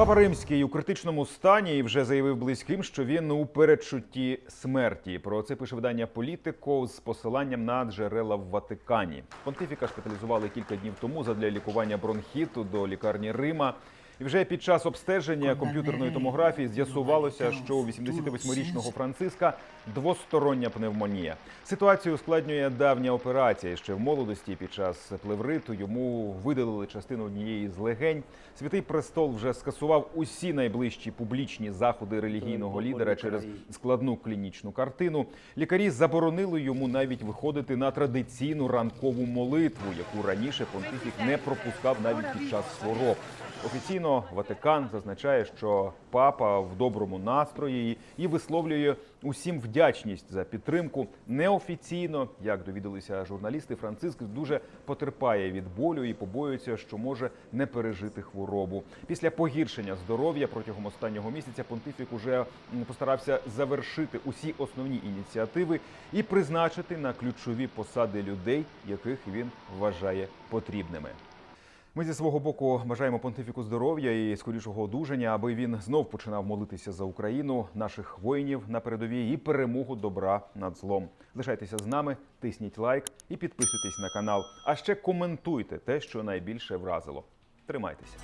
Папа Римський у критичному стані і вже заявив близьким, що він у передчутті смерті. Про це пише видання Політико з посиланням на джерела в Ватикані. Понтифіка шпиталізували кілька днів тому задля лікування бронхіту до лікарні Рима. І вже під час обстеження комп'ютерної томографії з'ясувалося, що у 88-річного Франциска двостороння пневмонія. Ситуацію ускладнює давня операція. Ще в молодості під час плевриту йому видалили частину однієї з легень. Святий престол вже скасував усі найближчі публічні заходи релігійного лідера через складну клінічну картину. Лікарі заборонили йому навіть виходити на традиційну ранкову молитву, яку раніше понтифік не пропускав навіть під час хвороб. Офіційно Ватикан зазначає, що папа в доброму настрої і висловлює усім вдячність за підтримку. Неофіційно, як довідалися журналісти, Франциск дуже потерпає від болю і побоюється, що може не пережити хворобу. Після погіршення здоров'я протягом останнього місяця понтифік уже постарався завершити усі основні ініціативи і призначити на ключові посади людей, яких він вважає потрібними. Ми зі свого боку бажаємо понтифіку здоров'я і скорішого одужання, аби він знов починав молитися за Україну, наших воїнів на передовій і перемогу добра над злом. Лишайтеся з нами, тисніть лайк і підписуйтесь на канал. А ще коментуйте те, що найбільше вразило. Тримайтеся.